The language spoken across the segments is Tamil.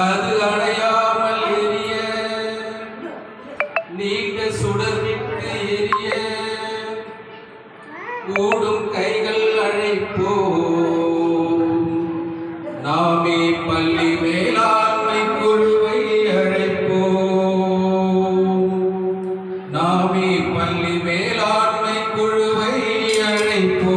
அது அடையாமல் எரிய நீண்ட சுடர் விட்டு எரிய. கூடும் கைகள் அழைப்போ நாமே பள்ளி மேலாண்மை குழுவை அழைப்போ நாமே பள்ளி மேலாண்மை குழுவை அழைப்போ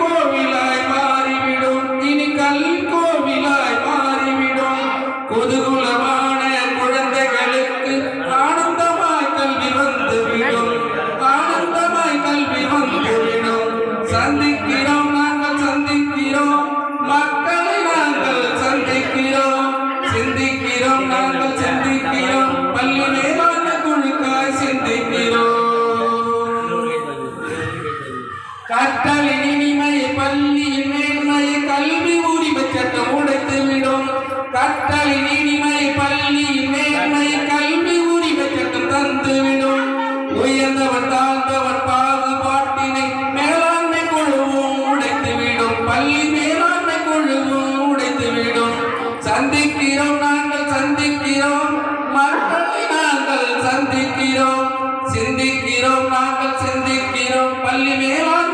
கோவிலாய் மாறிவிடும். இனி கல்வி கோவிலாய் மாறிவிடும். குதூகலமான குழந்தைகளுக்கு ஆனந்தமாய் கல்வி வந்துவிடும். ஆனந்தமாய் கல்வி வந்துவிடும். சந்திக்கிறோம் நாங்கள் சந்திக்கிறோம். மக்களை நாங்கள் சந்திக்கிறோம். சிந்திக்கிறோம் நாங்கள் சிந்திக்கிறோம். பள்ளி மேலான குழுக்காய் சிந்திக்கிறோம். சிந்திக்கிறோம் சிந்திக்கிறோம் நாங்கள் சிந்திக்கிறோம் பள்ளி மேலாண்மை